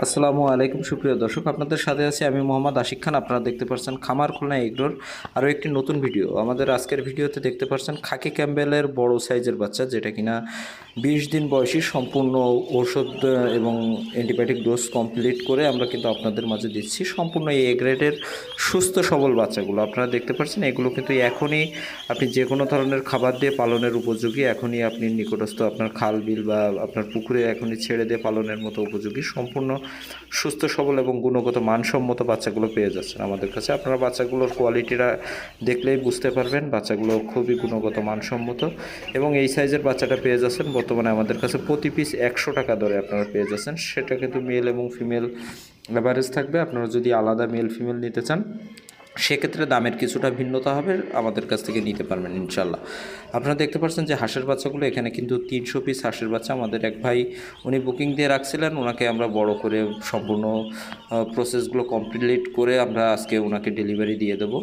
আসসালামু আলাইকুম, সুপ্রিয় দর্শক। আপনাদের সাথে আছি আমি মোহাম্মদ আশিক খান। আপনারা দেখতে পাচ্ছেন খামার খুলনা এগরোর আরও একটি নতুন ভিডিও। আমাদের আজকের ভিডিওতে দেখতে পাচ্ছেন খাকি ক্যাম্বেলের বড় সাইজের বাচ্চা, যেটা কিনা বিশ দিন বয়সী, সম্পূর্ণ ঔষধ এবং অ্যান্টিবায়োটিক ডোজ কমপ্লিট করে আমরা কিন্তু আপনাদের মাঝে দিচ্ছি। সম্পূর্ণ এ গ্রেডের সুস্থ, সবল বাচ্চাগুলো আপনারা দেখতে পাচ্ছেন এগুলো কিন্তু এখনই আপনি যে কোনো ধরনের খাবার দিয়ে পালনের উপযোগী, এখনই আপনি নিকটস্থ আপনার খাল, বিল বা আপনার পুকুরে এখনই ছেড়ে দিয়ে পালনের মতো উপযোগী। সম্পূর্ণ সুস্থ, সবল এবং গুণগত, মানসম্মত বাচ্চাগুলো পেয়ে যাচ্ছেন আমাদের কাছে। আপনারা বাচ্চাগুলোর কোয়ালিটিটা দেখলেই বুঝতে পারবেন। বাচ্চাগুলো খুবই গুণগত, মানসম্মত এবং এই সাইজের বাচ্চাটা পেয়ে যাচ্ছেন। বর্তমানে আমাদের কাছে প্রতি পিস একশো টাকা দরে আপনারা পেয়ে যাচ্ছেন। সেটা কিন্তু মেল এবং ফিমেল অ্যাভারেজ থাকবে। আপনারা যদি আলাদা মেল ফিমেল নিতে চান সেক্ষেত্রে দামের কিছুটা ভিন্নতা হবে, আমাদের কাছ থেকে নিতে পারবেন ইনশাল্লাহ আপনারা দেখতে পাচ্ছেন যে হাঁসের বাচ্চাগুলো, এখানে কিন্তু তিনশো পিস হাঁসের বাচ্চা আমাদের এক ভাই, উনি বুকিং দিয়ে রাখছিলেন, ওনাকে আমরা বড় করে সম্পূর্ণ প্রসেসগুলো কমপ্লিট করে আমরা আজকে ওনাকে ডেলিভারি দিয়ে দেবো।